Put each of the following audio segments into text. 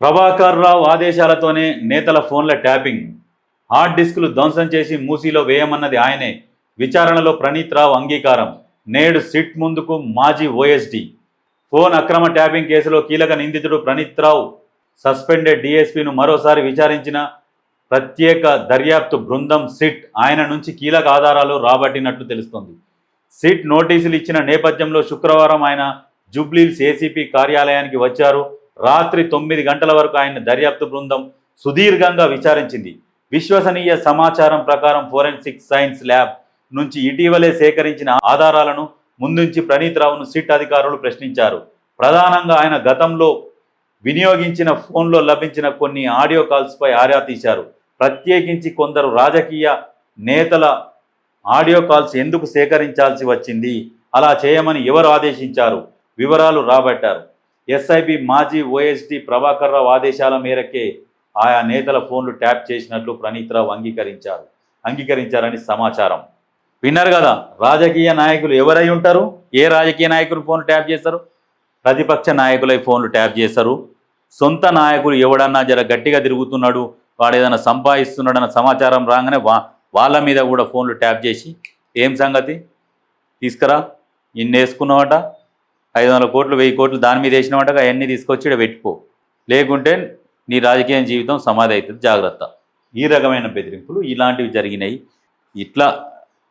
ప్రభాకర్ రావు ఆదేశాలతోనే నేతల ఫోన్ల tapping. Hard డిస్కులు ధ్వంసం చేసి మూసీలో వేయమన్నది ఆయనే. విచారణలో ప్రణీత్ రావు అంగీకారం. నేడు సిట్ ముందుకు మాజీ ఓఎస్డి ఫోన్ అక్రమ ట్యాపింగ్ కేసులో కీలక నిందితుడు ప్రణీత్ రావు. సస్పెండెడ్ డిఎస్పీను మరోసారి విచారించిన ప్రత్యేక దర్యాప్తు బృందం సిట్ ఆయన నుంచి కీలక ఆధారాలు రాబట్టినట్లు తెలుస్తోంది. సిట్ నోటీసులు ఇచ్చిన నేపథ్యంలో శుక్రవారం ఆయన జుబ్లీల్స్ ఏసీపీ కార్యాలయానికి వచ్చారు. రాత్రి తొమ్మిది గంటల వరకు ఆయన దర్యాప్తు బృందం సుదీర్ఘంగా విచారించింది. విశ్వసనీయ సమాచారం ప్రకారం ఫోరెన్సిక్ సైన్స్ ల్యాబ్ నుంచి ఇటీవలే సేకరించిన ఆధారాలను ముందుంచి ప్రణీత్ రావును సిట్ అధికారులు ప్రశ్నించారు. ప్రధానంగా ఆయన గతంలో వినియోగించిన ఫోన్లో లభించిన కొన్ని ఆడియో కాల్స్పై ఆరా తీశారు. ప్రత్యేకించి కొందరు రాజకీయ నేతల ఆడియో కాల్స్ ఎందుకు సేకరించాల్సి వచ్చింది? అలా చేయమని ఎవరు ఆదేశించారు? వివరాలు రాబట్టారు. ఎస్ఐబి మాజీ ఓఎస్డి ప్రభాకర్ రావు ఆదేశాల మేరకే ఆయా నేతల ఫోన్లు ట్యాప్ చేసినట్లు ప్రణీత్ రావు అంగీకరించారు. అంగీకరించారని సమాచారం. విన్నారు కదా రాజకీయ నాయకులు ఎవరై ఉంటారు? ఏ రాజకీయ నాయకులు ఫోన్ ట్యాప్ చేస్తారు? ప్రతిపక్ష నాయకులై ఫోన్లు ట్యాప్ చేస్తారు. సొంత నాయకులు ఎవడన్నా జర గట్టిగా తిరుగుతున్నాడు వాడు ఏదైనా సంపాదిస్తున్నాడన్న సమాచారం రాగానే వా వాళ్ళ మీద కూడా ఫోన్లు ట్యాప్ చేసి ఏం సంగతి? తీసుకురా ఇన్ని వేసుకున్నావట ఐదు వందల కోట్లు వెయ్యి కోట్లు దాని మీద వేసినావట అవన్నీ తీసుకొచ్చి ఇక్కడ పెట్టుకో. లేకుంటే నీ రాజకీయ జీవితం సమాధి అవుతుంది. జాగ్రత్త. ఈ రకమైన బెదిరింపులు ఇలాంటివి జరిగినాయి. ఇట్లా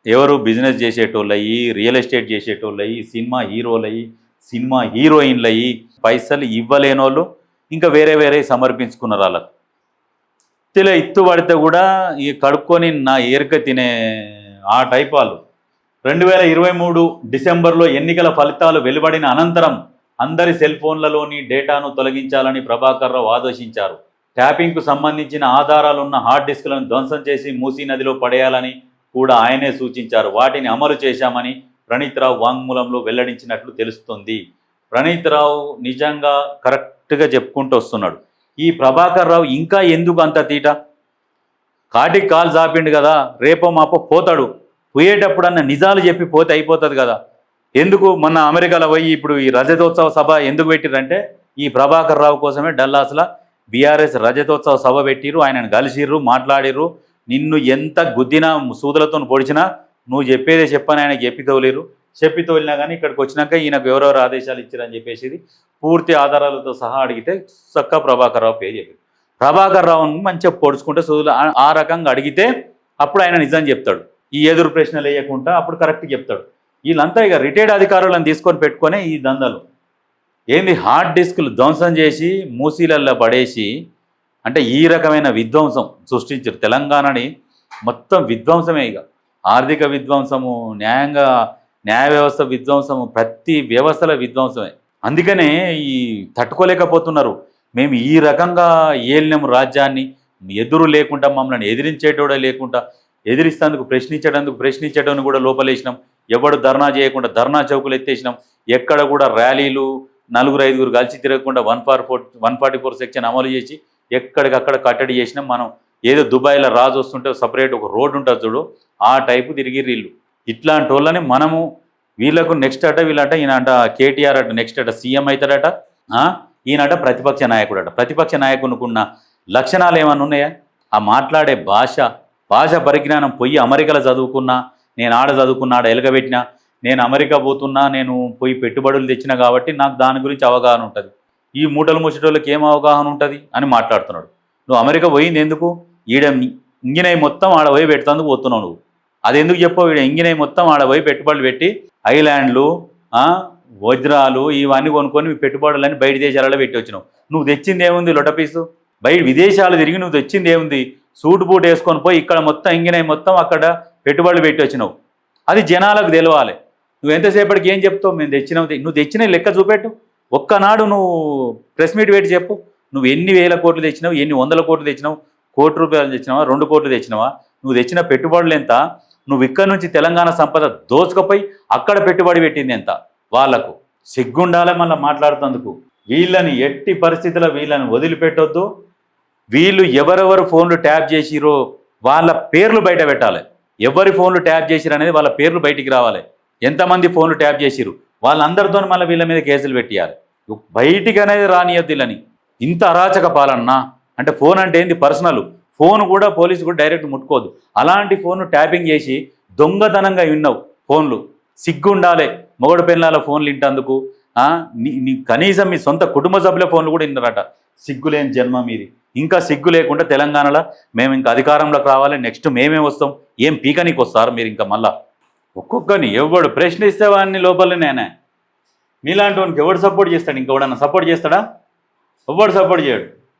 ఎవరు బిజినెస్ చేసేటోళ్ళయి రియల్ ఎస్టేట్ చేసేటోళ్ళయి సినిమా హీరోలయి సినిమా హీరోయిన్లయి పైసలు ఇవ్వలేనోళ్ళు ఇంకా వేరే వేరే సమర్పించుకున్నారు వాళ్ళకు. ఇలా ఇత్తు పడితే కూడా ఈ కడుక్కొని నా ఏరిక తినే ఆ టైప్ వాళ్ళు. రెండు వేల ఇరవై మూడు డిసెంబర్లో ఎన్నికల ఫలితాలు వెలువడిన అనంతరం అందరి సెల్ ఫోన్లలోని డేటాను తొలగించాలని ప్రభాకర్ రావు ఆదేశించారు. ట్యాపింగ్కు సంబంధించిన ఆధారాలున్న హార్డ్ డిస్క్లను ధ్వంసం చేసి మూసీ నదిలో పడేయాలని కూడా ఆయనే సూచించారు. వాటిని అమలు చేశామని ప్రణీత్ రావు వాంగ్మూలంలో వెల్లడించినట్లు తెలుస్తుంది. ప్రణీత్ రావు నిజంగా కరెక్ట్గా చెప్పుకుంటూ వస్తున్నాడు. ఈ ప్రభాకర్ రావు ఇంకా ఎందుకు అంత తీట? కాటికి కాలు చాపిండు కదా రేపో మాపో పోతాడు. పోయేటప్పుడన్నా నిజాలు చెప్పి పోతే అయిపోతుంది కదా. ఎందుకు మొన్న అమెరికాలో పోయి ఇప్పుడు ఈ రజతోత్సవ సభ ఎందుకు పెట్టిరంటే ఈ ప్రభాకర్ రావు కోసమే డల్లాస్లో బీఆర్ఎస్ రజతోత్సవ సభ పెట్టిరు ఆయనను కలిసిర్రు మాట్లాడిర్రు. నిన్ను ఎంత గుద్దినా సూదులతో పొడిచినా నువ్వు చెప్పేదే చెప్పని ఆయన చెప్పి తోలేరు చెప్పి తోలినా కానీ ఇక్కడికి వచ్చినాక ఈయనకు ఎవరెవరు ఆదేశాలు ఇచ్చారని చెప్పేసి పూర్తి ఆధారాలతో సహా అడిగితే చక్క ప్రభాకర్ రావు పేరు చెప్పారు ప్రభాకర్ రావును మంచిగా పొడుచుకుంటే సూదులు ఆ రకంగా అడిగితే అప్పుడు ఆయన నిజం చెప్తాడు. ఈ ఎదురు ప్రశ్నలు వేయకుండా అప్పుడు కరెక్ట్ చెప్తాడు. వీళ్ళంతా ఇక రిటైర్డ్ అధికారులను తీసుకొని పెట్టుకునే ఈ దందాలు. ఏంది హార్డ్ డిస్క్లు ధ్వంసం చేసి మూసీలల్లో పడేసి అంటే ఈ రకమైన విధ్వంసం సృష్టించారు. తెలంగాణని మొత్తం విధ్వంసమే ఇక. ఆర్థిక విధ్వంసము న్యాయంగా న్యాయ వ్యవస్థ విధ్వంసము ప్రతి వ్యవస్థల విధ్వంసమే. అందుకనే ఈ తట్టుకోలేకపోతున్నారు. మేము ఈ రకంగా ఏలినాము రాజ్యాన్ని ఎదురు లేకుండా మమ్మల్ని ఎదిరించేటోడే లేకుండా ఎదిరిస్తేందుకు ప్రశ్నించేటందుకు ప్రశ్నించడం కూడా లోపలేసినాం. ఎవడు ధర్నా చేయకుండా ధర్నా చౌకులు ఎత్తేసినాం. ఎక్కడ కూడా ర్యాలీలు నలుగురు ఐదుగురు కలిసి తిరగకుండా one four four one forty four section అమలు చేసి ఎక్కడికక్కడ కట్టడి చేసినాం. మనం ఏదో దుబాయ్లో రాజు వస్తుంటే సపరేట్ ఒక రోడ్డు ఉంటుంది చూడు ఆ టైపు తిరిగి వీళ్ళు. ఇట్లాంటి వాళ్ళని మనము వీళ్ళకు నెక్స్ట్ అట వీళ్ళట ఈయనట కేటీఆర్ అట నెక్స్ట్ అట సీఎం అవుతాడట ఈయనట ప్రతిపక్ష నాయకుడు అట ప్రతిపక్ష నాయకునికున్న లక్షణాలు ఏమన్నా ఉన్నాయా? ఆ మాట్లాడే భాష భాష పరిజ్ఞానం పోయి అమెరికాలో చదువుకున్నా నేను ఆడ చదువుకున్నా ఆడ ఎలగబెట్టినా నేను అమెరికా పోతున్నా నేను పోయి పెట్టుబడులు తెచ్చినా కాబట్టి నాకు దాని గురించి అవగాహన ఉంటుంది. ఈ మూటలు ముచ్చటోళ్ళకి ఏం అవగాహన ఉంటుంది అని మాట్లాడుతున్నాడు. నువ్వు అమెరికా పోయింది ఎందుకు? ఈడ ఇంగినై మొత్తం ఆడ పోయి పెడుతుంది పోతున్నావు నువ్వు. అది ఎందుకు చెప్పావు? ఈడ ఇంగినై మొత్తం ఆడ పోయి పెట్టుబడులు పెట్టి ఐలాండ్లు వజ్రాలు ఇవన్నీ కొనుక్కొని మీ పెట్టుబడులని బయట దేశాలలో పెట్టి వచ్చినావు. నువ్వు తెచ్చింది ఏముంది లొటపీసు? బయట విదేశాలు తిరిగి నువ్వు తెచ్చింది ఏముంది? సూట్ బూట్ వేసుకొని పోయి ఇక్కడ మొత్తం ఇంగినాయి మొత్తం అక్కడ పెట్టుబడులు పెట్టి వచ్చినావు. అది జనాలకు తెలవాలి. నువ్వు ఎంతసేపటికి ఏం చెప్తావు? మేము తెచ్చినావు నువ్వు తెచ్చిన లెక్క చూపెట్టు. ఒక్కనాడు నువ్వు ప్రెస్ మీట్ పెట్టి చెప్పు. నువ్వు ఎన్ని వేల కోట్లు తెచ్చినావు? ఎన్ని వందల కోట్లు తెచ్చినావు? కోటి రూపాయలు తెచ్చినావా? రెండు కోట్లు తెచ్చినావా? నువ్వు తెచ్చిన పెట్టుబడులు ఎంత? నువ్వు ఇక్కడ నుంచి తెలంగాణ సంపద దోచుకపోయి అక్కడ పెట్టుబడి పెట్టింది ఎంత? వాళ్ళకు సిగ్గుండాలే మళ్ళీ మాట్లాడుతందుకు వీళ్ళని ఎట్టి పరిస్థితుల్లో వీళ్ళని వదిలిపెట్టొద్దు. వీళ్ళు ఎవరెవరు ఫోన్లు ట్యాప్ చేసిరో వాళ్ళ పేర్లు బయట పెట్టాలి. ఎవరి ఫోన్లు ట్యాప్ చేసిరు అనేది వాళ్ళ పేర్లు బయటికి రావాలి. ఎంతమంది ఫోన్లు ట్యాప్ చేసిరు? వాళ్ళందరితో మళ్ళీ వీళ్ళ మీద కేసులు పెట్టియాలి. బయటికి అనేది రానియద్దు వీళ్ళని ఇంత అరాచక పాలన అంటే ఫోన్ అంటే ఏంది? పర్సనల్. ఫోన్ కూడా పోలీసు కూడా డైరెక్ట్ ముట్టుకోదు అలాంటి ఫోన్ ట్యాపింగ్ చేసి దొంగతనంగా విన్నావు ఫోన్లు. సిగ్గుండాలే మొగడు పెళ్ళాల ఫోన్లు ఇంటందుకు నీ నీ కనీసం మీ సొంత కుటుంబ సభ్యుల ఫోన్లు కూడా విన్నారట. సిగ్గులేని జన్మ మీది. ఇంకా సిగ్గు లేకుండా తెలంగాణలో మేము ఇంకా అధికారంలోకి రావాలి నెక్స్ట్ మేమే వస్తాం. ఏం పీకనీకి వస్తారు మీరు ఇంకా మళ్ళా? ఒక్కొక్కని ఎవడు ప్రశ్నిస్తే వాడిని లోపల నేనే. మీలాంటి వానికి ఎవడు సపోర్ట్ చేస్తాడు? ఇంకెవడన్నా సపోర్ట్ చేస్తాడా? ఎవడు సపోర్ట్ చేయడు?